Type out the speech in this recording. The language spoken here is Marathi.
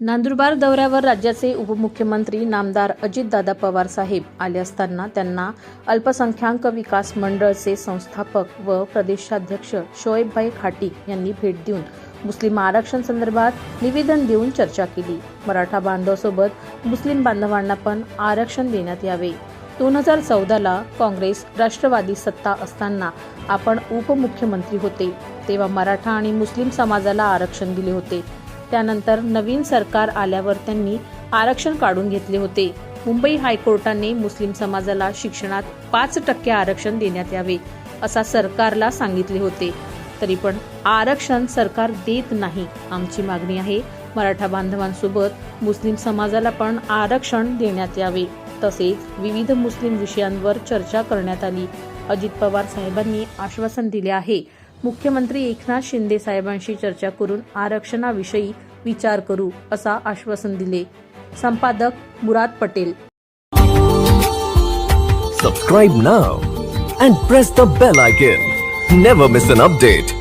नंदुरबार दौऱ्यावर राज्याचे उपमुख्यमंत्री नामदार अजितदादा पवार साहेब आले असताना त्यांना अल्पसंख्याक विकास मंडळचे संस्थापक व प्रदेशाध्यक्ष शोएबभाई खाटीक यांनी भेट देऊन मुस्लिम आरक्षण संदर्भात निवेदन देऊन चर्चा केली. मराठा बांधवासोबत मुस्लिम बांधवांना पण आरक्षण देण्यात यावे. दोन हजार चौदाला काँग्रेस राष्ट्रवादी सत्ता असताना आपण उपमुख्यमंत्री होते. तेव्हा मराठा आणि मुस्लिम समाजाला आरक्षण दिले होते. त्यानंतर नवीन सरकार आल्यावर त्यांनी आरक्षण काढून घेतले होते. मुंबई हायकोर्टाने मुस्लिम समाजाला शिक्षणात पाच टक्के आरक्षण देण्यात यावे असा सरकारला सांगितले होते. तरी पण आरक्षण सरकार देत नाही आमची मागणी आहे. मराठा बांधवांसोबत मुस्लिम समाजाला पण आरक्षण देण्यात यावे. तसेच विविध मुस्लिम विषयांवर चर्चा करण्यात आली. अजित पवार साहेबांनी आश्वासन दिले आहे. मुख्यमंत्री एकनाथ शिंदे साहेबांशी चर्चा करून आरक्षणाविषयी विचार करू असा आश्वासन दिले. संपादक Murad Patel. Subscribe now and press the bell icon never miss an update